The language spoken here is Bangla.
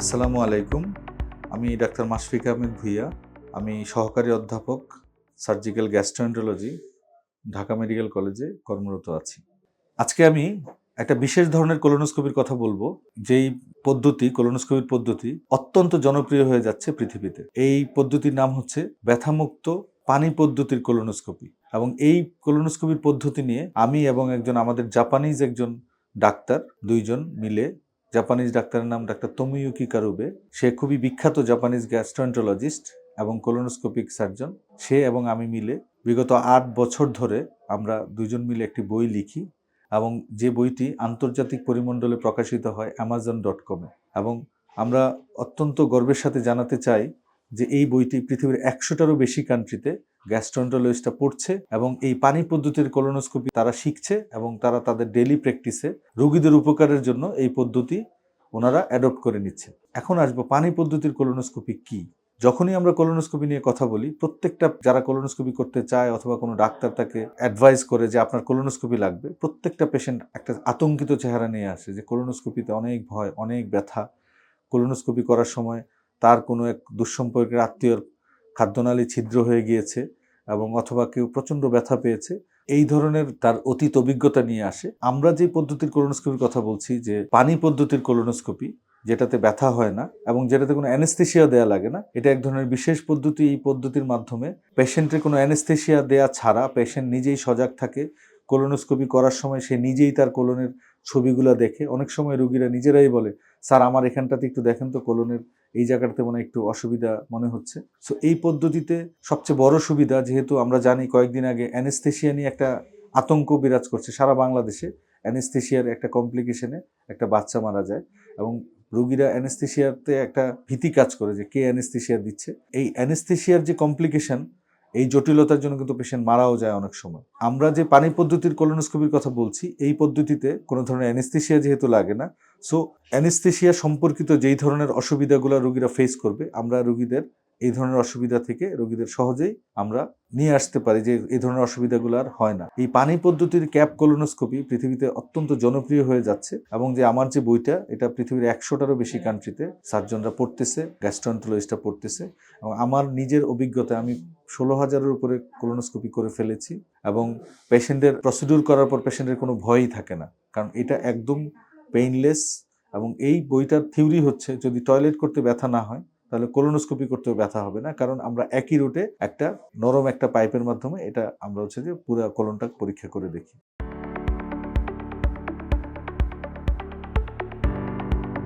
আসসালামু আলাইকুম। আমি ডাক্তার মাশফিক আহমেদ ভুইয়া। আমি সহকারী অধ্যাপক, সার্জিক্যাল গ্যাস্ট্রোএন্টারোলজি ঢাকা মেডিকেল কলেজে কর্মরত আছি। আজকে আমি একটা বিশেষ ধরনের কোলোনোস্কোপির কথা বলব। যেই পদ্ধতি, কোলোনোস্কোপির পদ্ধতি অত্যন্ত জনপ্রিয় হয়ে যাচ্ছে পৃথিবীতে। এই পদ্ধতির নাম হচ্ছে ব্যথামুক্ত পানি পদ্ধতির কোলোনোস্কোপি। এবং এই কোলোনোস্কোপির পদ্ধতি নিয়ে আমি এবং একজন আমাদের জাপানিজ একজন ডাক্তার, দুইজন মিলে জাপানিজ ডাক্তারের নাম ডাক্তার তোমিয়ুকি কারুবে সে খুবই বিখ্যাত জাপানিজ গ্যাস্ট্রোএন্টোলজিস্ট এবং কোলোনোস্কোপিক সার্জন সে এবং আমি মিলে বিগত আট বছর ধরে আমরা দুজন মিলে একটি বই লিখি এবং যে বইটি আন্তর্জাতিক পরিমণ্ডলে প্রকাশিত হয় অ্যামাজন ডট কমে এবং আমরা অত্যন্ত গর্বের সাথে জানাতে চাই যে এই বইটি পৃথিবীর একশোটারও বেশি কান্ট্রিতে গ্যাস্ট্রোন্টোলজিস্টরা পড়ছে এবং এই পানি পদ্ধতির কোলোনোস্কোপি তারা শিখছে এবং তারা তাদের ডেলি প্র্যাকটিসে রোগীদের উপকারের জন্য এই পদ্ধতি ওনারা অ্যাডপ্ট করে নিচ্ছে। এখন আসব পানি পদ্ধতির কোলোনোস্কোপি কি? যখনই আমরা কোলোনোস্কোপি নিয়ে কথা বলি, প্রত্যেকটা যারা কোলোনোস্কোপি করতে চায় অথবা কোনো ডাক্তার তাকে অ্যাডভাইস করে যে আপনার কোলোনোস্কোপি লাগবে, প্রত্যেকটা পেশেন্ট একটা আতঙ্কিত চেহারা নিয়ে আসে যে কোলোনোস্কোপিতে অনেক ভয়, অনেক ব্যথা। কোলোনোস্কোপি করার সময় তার কোনো এক দুঃসম্পর্কের আত্মীয়র খাদ্যনালী ছিদ্র হয়ে গিয়েছে এবং অথবা কেউ প্রচণ্ড ব্যথা পেয়েছে, এই ধরনের তার অতীত অভিজ্ঞতা নিয়ে আসে। আমরা যে পদ্ধতির কোলোনোস্কোপির কথা বলছি, যে পানি পদ্ধতির কোলোনোস্কোপি যেটাতে ব্যথা হয় না এবং যেটাতে কোনো অ্যানেস্থেশিয়া দেওয়া লাগে না, এটা এক ধরনের বিশেষ পদ্ধতি এই পদ্ধতির মাধ্যমে। পেশেন্টের কোনো অ্যানেস্থেশিয়া দেয়া ছাড়া পেশেন্ট নিজেই সজাগ থাকে। কোলোনোস্কোপি করার সময় সে নিজেই তার কোলনের ছবিগুলো দেখে অনেক সময় রুগীরা নিজেরাই বলে, স্যার, আমার এখানটাতে একটু দেখেন তো কোলনের, এই জায়গাটাতে মনে একটু অসুবিধা মনে হচ্ছে। সো এই পদ্ধতিতে সবচেয়ে বড় সুবিধা, যেহেতু আমরা জানি কয়েকদিন আগে অ্যানেস্থেশিয়া নিয়ে একটা আতঙ্ক বিরাজ করছে সারা বাংলাদেশে, অ্যানেস্থেশিয়ার একটা কমপ্লিকেশনে একটা বাচ্চা মারা যায় এবং রুগীরা অ্যানেস্থেশিয়াতে একটা ভীতি কাজ করে যে কে অ্যানেস্থেশিয়া দিচ্ছে। এই অ্যানেস্থেশিয়ার যে কমপ্লিকেশন এই জটিলতার জন্য কিন্তু পেশেন্ট মারাও যায় অনেক সময়। আমরা যে পানি পদ্ধতির কলোনোস্কোপির কথা বলছি, এই পদ্ধতিতে কোনো ধরনের অ্যানেস্থেশিয়া যেহেতু লাগে না সো অ্যানেস্থেশিয়া সম্পর্কিত যেই ধরনের অসুবিধাগুলো রুগীরা ফেস করবে, আমরা রোগীদের এই ধরনের অসুবিধা থেকে রোগীদের সহজেই আমরা নিয়ে আসতে পারি যে এই ধরনের অসুবিধাগুলো আর হয় না। এই পানি পদ্ধতির ক্যাপ কোলোনোস্কোপি পৃথিবীতে অত্যন্ত জনপ্রিয় হয়ে যাচ্ছে এবং যে আমার যে বইটা এটা পৃথিবীর একশোটারও বেশি কান্ট্রিতে সার্জনরা পড়তেছে গ্যাস্ট্রন্টোলজিস্টরা পড়তেছে এবং আমার নিজের অভিজ্ঞতা আমি ষোলো হাজারের উপরে কোলোনোস্কোপি করে ফেলেছি এবং পেশেন্টের প্রসিডিউর করার পর পেশেন্টের কোনো ভয়ই থাকে না। কারণ এটা একদম পেইনলেস এবং এই বইটার থিওরি হচ্ছে যদি টয়লেট করতে ব্যথা না হয় তাহলে কোলোনোস্কোপি করতেও ব্যথা হবে না, কারণ আমরা একই রুটে একটা নরম একটা পাইপের মাধ্যমে এটা আমরা হচ্ছে যে পুরো কোলনটা পরীক্ষা করে দেখি।